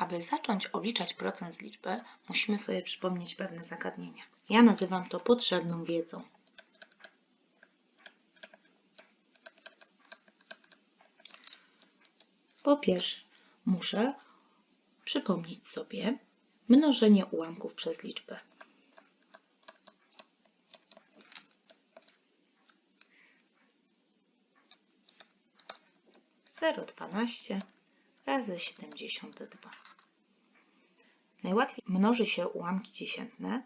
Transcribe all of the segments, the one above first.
Aby zacząć obliczać procent z liczby, musimy sobie przypomnieć pewne zagadnienia. Ja nazywam to potrzebną wiedzą. Po pierwsze, muszę przypomnieć sobie mnożenie ułamków przez liczbę. Zero dwanaście razy siedemdziesiąt dwa. Najłatwiej mnoży się ułamki dziesiętne,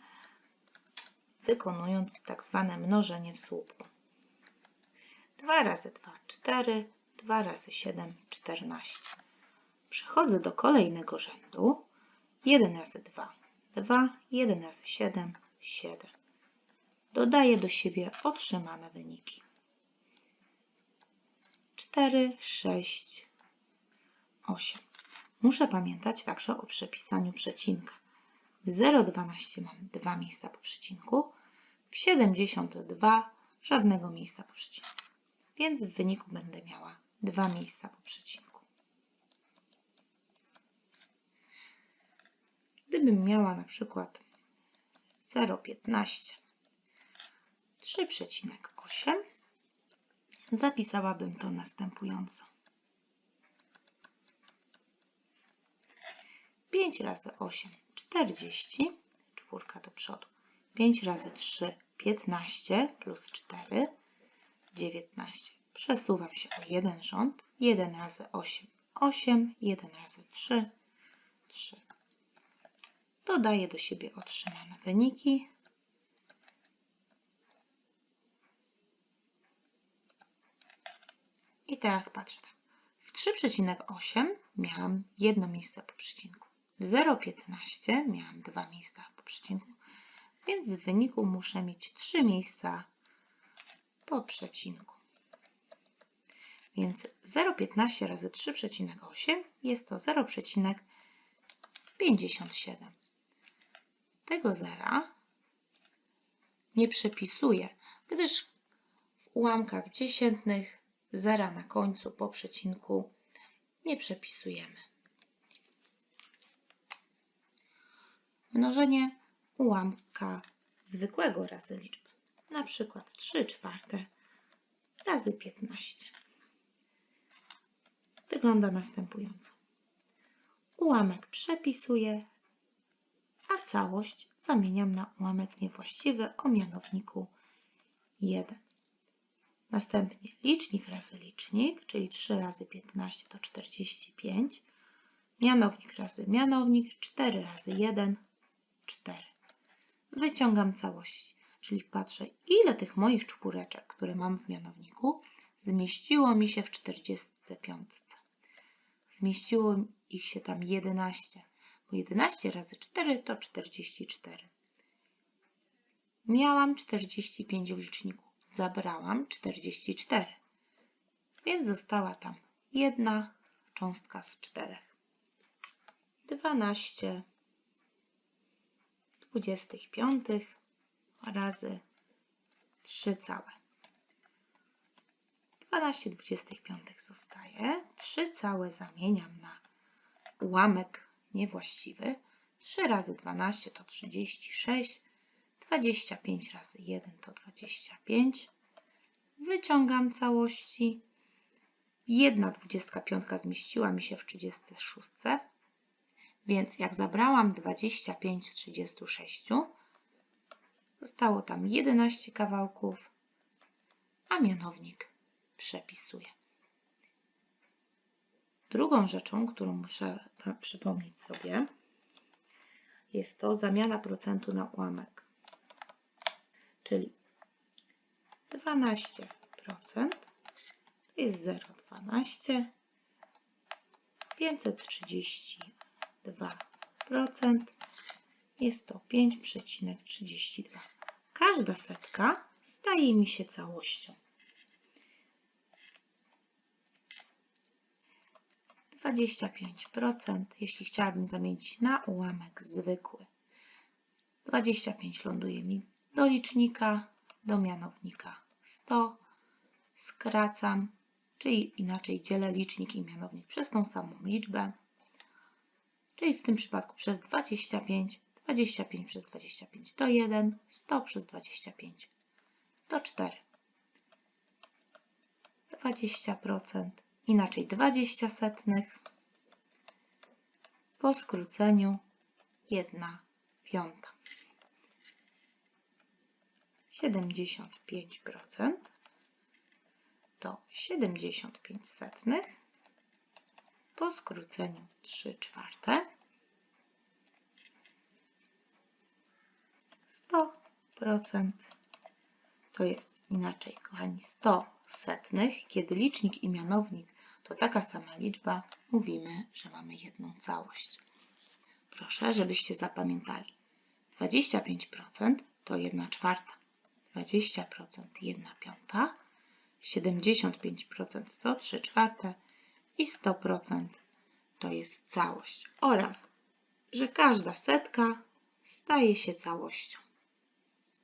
wykonując tak zwane mnożenie w słupku. 2 razy 2, 4, 2 razy 7, 14. Przechodzę do kolejnego rzędu. 1 razy 2, 2, 1 razy 7, 7. Dodaję do siebie otrzymane wyniki. 4, 6, 8. Muszę pamiętać także o przepisaniu przecinka. W 0,12 mam dwa miejsca po przecinku, w 72 żadnego miejsca po przecinku. Więc w wyniku będę miała dwa miejsca po przecinku. Gdybym miała na przykład 0,15 3,8 zapisałabym to następująco. 5 razy 8 40, czwórka do przodu. 5 razy 3 15 plus 4 19. Przesuwam się o jeden rząd. 1 razy 8 8, 1 razy 3 3. Dodaję do siebie otrzymane wyniki. I teraz patrzę. W 3,8 miałam jedno miejsce po przecinku. W 0,15 miałam dwa miejsca po przecinku, więc w wyniku muszę mieć trzy miejsca po przecinku. Więc 0,15 razy 3,8 jest to 0,57. Tego zera nie przepisuję, gdyż w ułamkach dziesiętnych zera na końcu po przecinku nie przepisujemy. Mnożenie ułamka zwykłego razy liczby, na przykład 3 czwarte razy 15. Wygląda następująco. Ułamek przepisuję, a całość zamieniam na ułamek niewłaściwy o mianowniku 1. Następnie licznik razy licznik, czyli 3 razy 15 to 45. Mianownik razy mianownik, 4 razy 1, 4. Wyciągam całość, czyli patrzę, ile tych moich czwóreczek, które mam w mianowniku, zmieściło mi się w 45. Zmieściło ich się tam 11, bo 11 razy 4 to 44. Miałam 45 w liczniku, zabrałam 44, więc została tam jedna cząstka z czterech. 12 25 razy 3 całe. 12 25 zostaje. 3 całe zamieniam na ułamek niewłaściwy. 3 razy 12 to 36. 25 razy 1 to 25. Wyciągam całości. 1 25 zmieściła mi się w 36. Więc jak zabrałam 25 z 36, zostało tam 11 kawałków, a mianownik przepisuję. Drugą rzeczą, którą muszę przypomnieć sobie, jest to zamiana procentu na ułamek. Czyli 12% to jest 0,12, 532% jest to 5,32. Każda setka staje mi się całością. 25%, jeśli chciałabym zamienić na ułamek zwykły. 25 ląduje mi do licznika, do mianownika 100, skracam, czyli inaczej dzielę licznik i mianownik przez tą samą liczbę. Czyli w tym przypadku przez 25, 25 przez 25 to 1, 100 przez 25 to 4. 20%, inaczej 20 setnych, po skróceniu 1 piąta. 75% to 75 setnych, po skróceniu 3 czwarte 100% to jest inaczej, kochani, 100 setnych. Kiedy licznik i mianownik to taka sama liczba, mówimy, że mamy jedną całość. Proszę, żebyście zapamiętali. 25% to 1 czwarta, 20% 1 piąta, 75% to 3 czwarte i 100% to jest całość. Oraz, że każda setka staje się całością.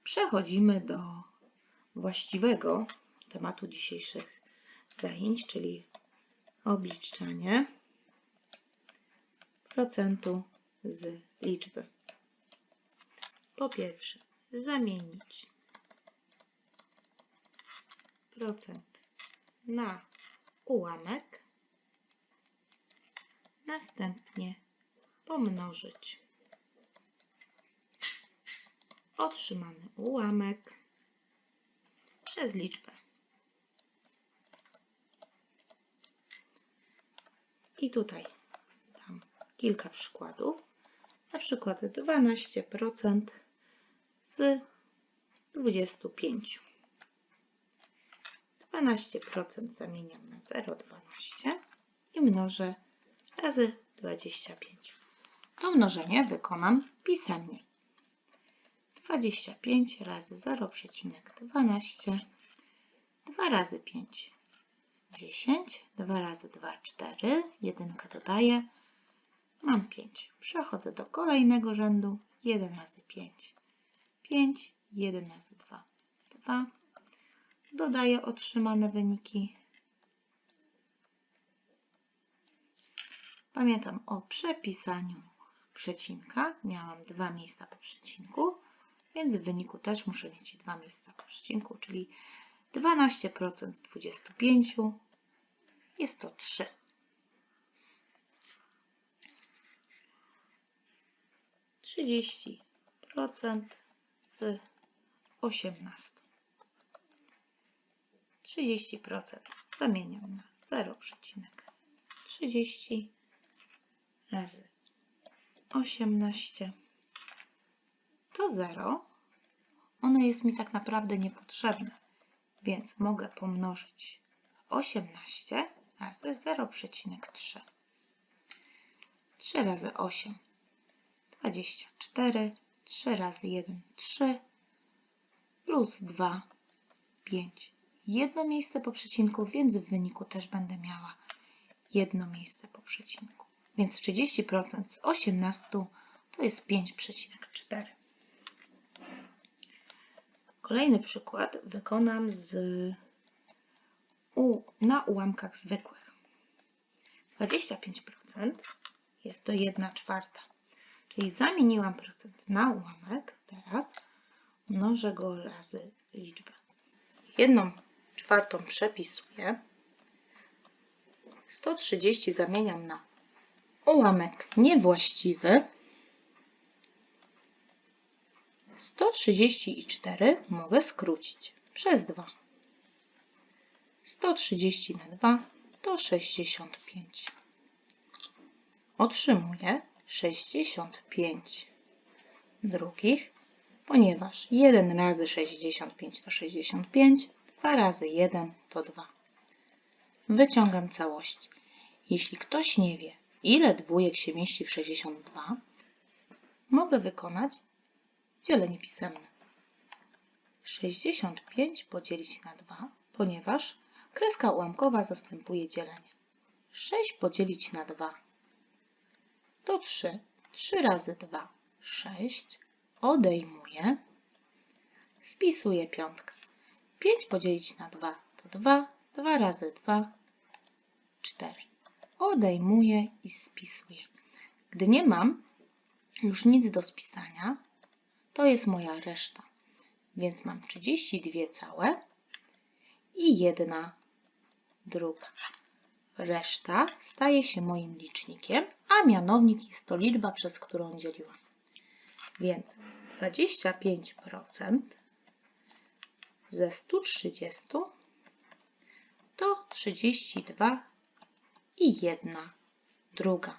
Przechodzimy do właściwego tematu dzisiejszych zajęć, czyli obliczanie procentu z liczby. Po pierwsze, zamienić procent na ułamek, następnie pomnożyć otrzymany ułamek przez liczbę. I tutaj dam kilka przykładów. Na przykład 12% z 25. 12% zamieniam na 0,12 i mnożę razy 25. To mnożenie wykonam pisemnie. 25 razy 0,12 2 razy 5 10 2 razy 2 4 jedynkę dodaję mam 5 przechodzę do kolejnego rzędu. 1 razy 5 5 1 razy 2 2 dodaję otrzymane wyniki. Pamiętam o przepisaniu przecinka. Miałam dwa miejsca po przecinku więc w wyniku też muszę mieć dwa miejsca po przecinku, czyli 12% z 25 jest to 3. Trzydzieści procent z osiemnastu. Trzydzieści procent zamieniam na zero przecinek trzydzieści razy osiemnaście to 0, ono jest mi tak naprawdę niepotrzebne, więc mogę pomnożyć 18 razy 0,3. 3 razy 8 24, 3 razy 1 3 plus 2 5. Jedno miejsce po przecinku, więc w wyniku też będę miała jedno miejsce po przecinku. Więc 30% z 18 to jest 5,4. Kolejny przykład wykonam z, u, na ułamkach zwykłych. 25% jest to 1 czwarta. Czyli zamieniłam procent na ułamek. Teraz mnożę go razy liczbę. Jedną czwartą przepisuję. 130 zamieniam na ułamek niewłaściwy. 134 mogę skrócić przez 2. 130 na 2 to 65. Otrzymuję 65 drugich, ponieważ 1 razy 65 to 65, 2 razy 1 to 2. Wyciągam całości. Jeśli ktoś nie wie, ile dwójek się mieści w 62, mogę wykonać Dzielenie pisemne. 65 podzielić na 2, ponieważ kreska ułamkowa zastępuje dzielenie. 6 podzielić na 2 to 3. 3 razy 2 6. Odejmuję. Spisuję piątkę. 5 podzielić na 2 to 2. 2 razy 2 4. Odejmuję i spisuję. Gdy nie mam już nic do spisania, to jest moja reszta. Więc mam 32 całe i jedna druga. Reszta staje się moim licznikiem, a mianownik jest to liczba, przez którą dzieliłam. Więc 25% ze 130 to 32 i jedna druga.